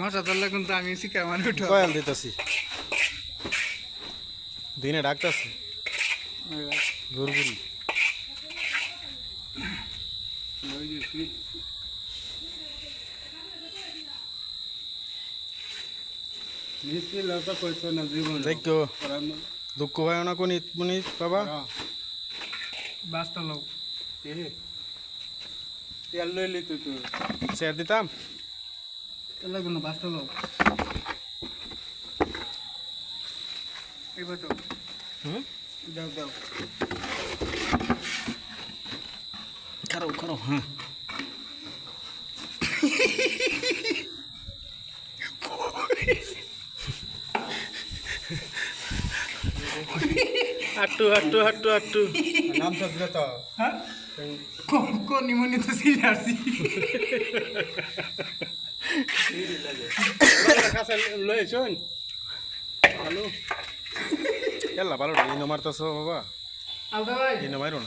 মশা ধরলে কিন্তু আমি শিখা মানে উঠো কয়াল দিতেছি। দিনে ডাকতেছি। ঘুরঘুরি। দেখো দুঃখ ভাই না কোন মনি বাবা? বাসটা লোক। তেল লইলি তুই তুই শেয়ার দিতাম? এলা কোনো বাসটা লোক এবার তো হুম? দাও দাও। খারো খারো হ্যাঁ। নাম তো। হ্যাঁ? কোন নিমনি তো সিলে হ্যালো এলা ভালো ইনো মারতেছ বাবা ইনো মারো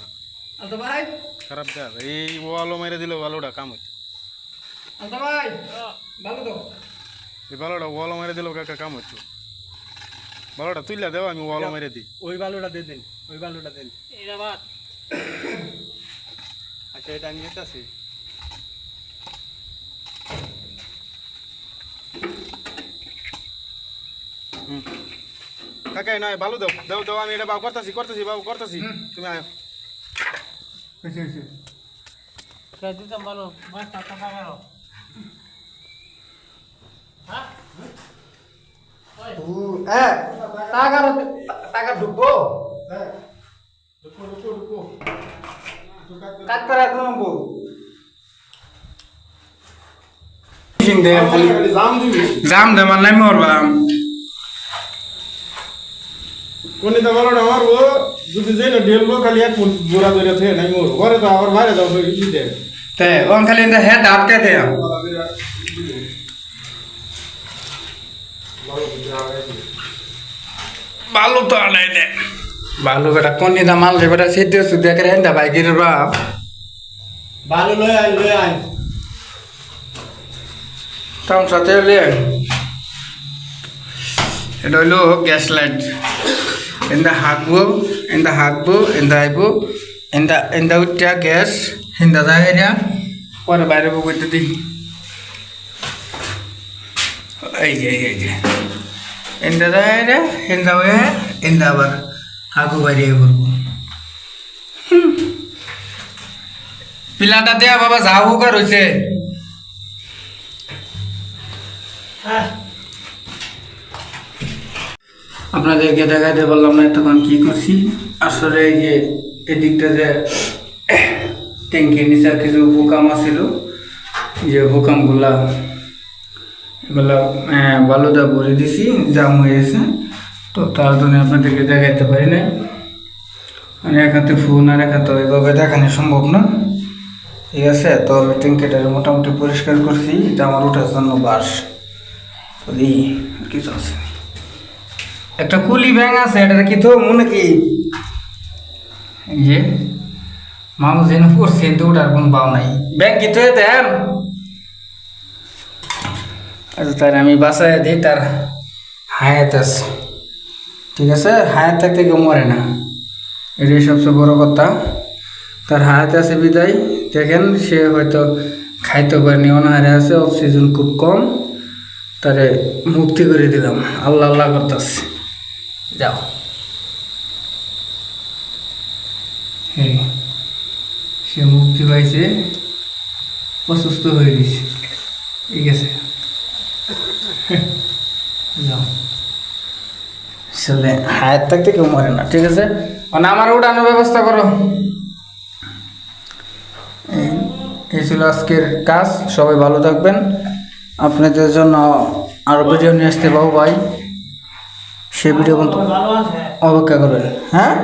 খারাপ এই ওয়ালো মেরে দিল ভালোটা কাম হইতো ভালো ভালোটা ওয়ালো মেরে দিল কাকা কাম হইতো ভালোটা তুইলা দেও আমি ওয়ালো মেরে দিই ওই বালুটা দিয়ে দেন ওই বালুটা দেন আচ্ছা এটা আমি যেতেছি কাকাই নয় ভালো দাও। দাও দাও আমি এটা বাবু করতেছি করতেছি বাবু করতেছি। তুমি আয়। হয়েছে দিতাম ভালো টাকা টাকা ঢুকবো? জাম দে মানে মরবা কোনি তো ভালোটা মারবো যদি যাই না ঢেলবো খালি এক জোড়া ধরে থেকে নাই মোর। ঘরে তো আবার বাইরে যাও দিতে তে ওন খালি ইন্দা হেড আটকে দে। বালু তো আলাই দে। বালু বেটা কোন দা মাল যে বেটা সিদ্ধ সুদ্ধ করে হেন্দা বাইকের বাপ বালু লই আই লই আই তাম সাথে হলে এটা হইল গ্যাস লাইট। এন্দা হাঁকবো এন্দা হাঁকবো এন্দা আইব এন্দা এন্দা উঠা গ্যাস হিন্দা যায় পরে বাইরে বইতে দিই এই যে এই যে এন্দা যায় এন্দা হয়ে এন্দা আবার হাগু বাইরে করব পিলাটা দেয়া বাবা যা হোক আর হয়েছে আপনাদেরকে দেখাইতে পারলাম না তখন কি করছি। আসলে এই যে এদিকটা যে ট্যাঙ্কির নিচে কিছু বোকাম ছিল যে বোকামগুলা এগুলা আহ, বালুদা ভরে দিছি জাম হয়ে গেছে। তো তার জন্য আপনাদেরকে দেখাইতে পারি না। মানে একাতে ফোন আর একাতে ওইভাবে দেখানো সম্ভব না। ঠিক আছে তো আমি ট্যাঙ্কিটারে মোটামুটি পরিষ্কার করছি এটা আমার ওঠার জন্য বাস ওই আর কিছু আছে। একটা কুলি ব্যাং আছে এটা কি তো মনে কি যে, মানুষ যেন পড়ছে তো ওটার কোনো বাও নাই। ব্যাগ কি তো দেন? আচ্ছা তার আমি বাসায় দিই, তার হায়াত আছে। ঠিক আছে? হায়াত থাকতে কেউ মরে না। এটাই সবচেয়ে বড় কথা। তার হায়াত আছে বিদায়। দেখেন, সে হয়তো খাইতে পারেনি, অনাহারে আছে অক্সিজেন খুব কম। তারে মুক্তি করে দিলাম। আল্লাহ আল্লাহ করতেছে। যাও। হ্যাঁ সে মুক্তি পাইছে অসুস্থ হয়ে গেছে। ঠিক আছে। যাও। আসলে হায়াত থাকতে কেউ মরে না ঠিক আছে? মানে আমার উঠানোর ব্যবস্থা করো। এই- এই ছিল আজকের কাজ সবাই ভালো থাকবেন। আপনাদের জন্য আরও ভিডিও নিয়ে আসতে পাবো ভাই। সে ভিডিও কিন্তু অপেক্ষা করবেন হ্যাঁ?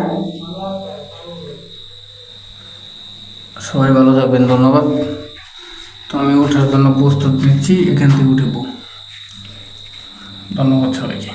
সবাই ভালো থাকবেন, ধন্যবাদ। তো আমি ওঠার জন্য প্রস্তুত নিচ্ছি, এখান থেকে উঠেব ধন্যবাদ সবাইকে।